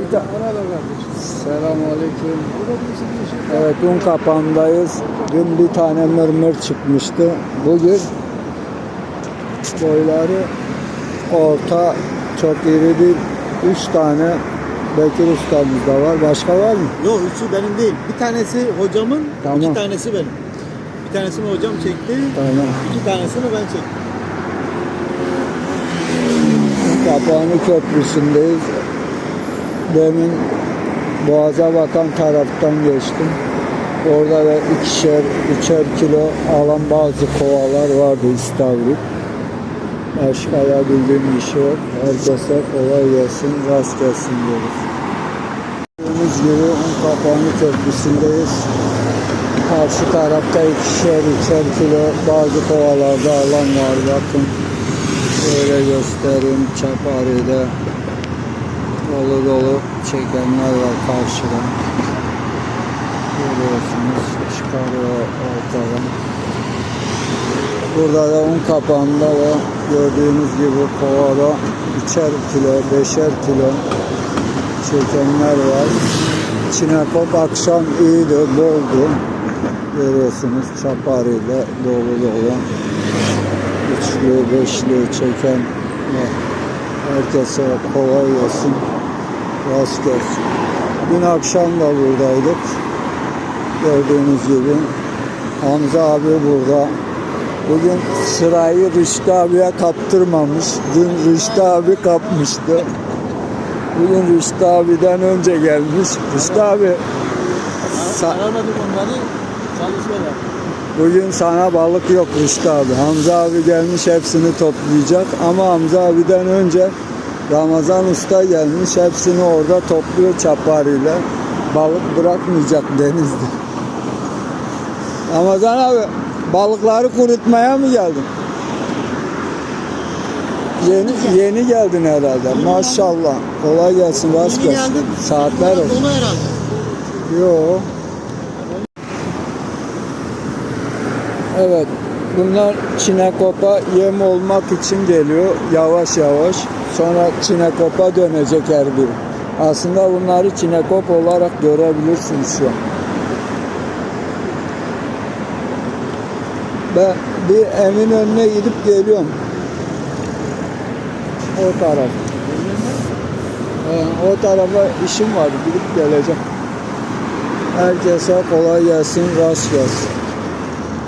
Bir ta-. Selamünaleyküm. Şey Evet un kapağındayız. Dün bir tane mırmır çıkmıştı. Bugün boyları orta çok iri bir üç tane Bekir ustamızda var. Başka var mı? Yok üçü benim değil. Bir tanesi hocamın, Tamam. iki tanesi benim. Bir tanesini hocam çekti, Tamam. iki tanesini ben çektim. Kapağını köprüsündeyiz. Demin Boğaz'a bakan taraftan geçtim. Orada da ikişer, üçer kilo alan bazı kovalar vardı istavrit. Başka da bildiğim bir şey yok. Herkese kolay gelsin, rast gelsin diyoruz. Gördüğünüz gibi un kapağını köprüsündeyiz. Karşı tarafta ikişer, üçer kilo bazı kovalarda alan var. Bakın Şöyle göstereyim Çapari'de dolu dolu çekenler var karşıdan. Görüyorsunuz çıkarıyor ortadan. Burada da un kapağında da gördüğünüz gibi kovada üçer kilo, beşer kilo çekenler var. Çinekop akşam iyiydi, boldu. Görüyorsunuz Çapari'de dolu dolu üçlü, beşli çeken var. Herkese kolay gelsin. Rast gelsin. Dün akşam da buradaydık. Gördüğünüz gibi Hamza abi burada. Bugün sırayı Rüştü abiye kaptırmamış. Dün Rüştü abi kapmıştı. Bugün Rüştü abiden önce gelmiş. Rüştü abi Sa- Aramadım onları, çalışıyorlar. Bugün sana balık yok Rüştü abi. Hamza abi gelmiş hepsini toplayacak ama Hamza abiden önce Ramazan Usta gelmiş hepsini orada topluyor çaparıyla. Balık bırakmayacak denizde. Ramazan abi balıkları kurutmaya mı geldin? Yeni, yeni geldin herhalde. Maşallah. Kolay gelsin. Rast Yeni gelsin. Saatler olsun. Yo. Evet. Bunlar Çinekopa yem olmak için geliyor yavaş yavaş. Sonra Çinekopa dönecek her biri. Aslında bunları Çinekop olarak görebilirsiniz şu an. Ben bir emin önüne gidip geliyorum. O taraf. Ee, o tarafa işim var. Gidip geleceğim. Herkese kolay gelsin, rast gelsin.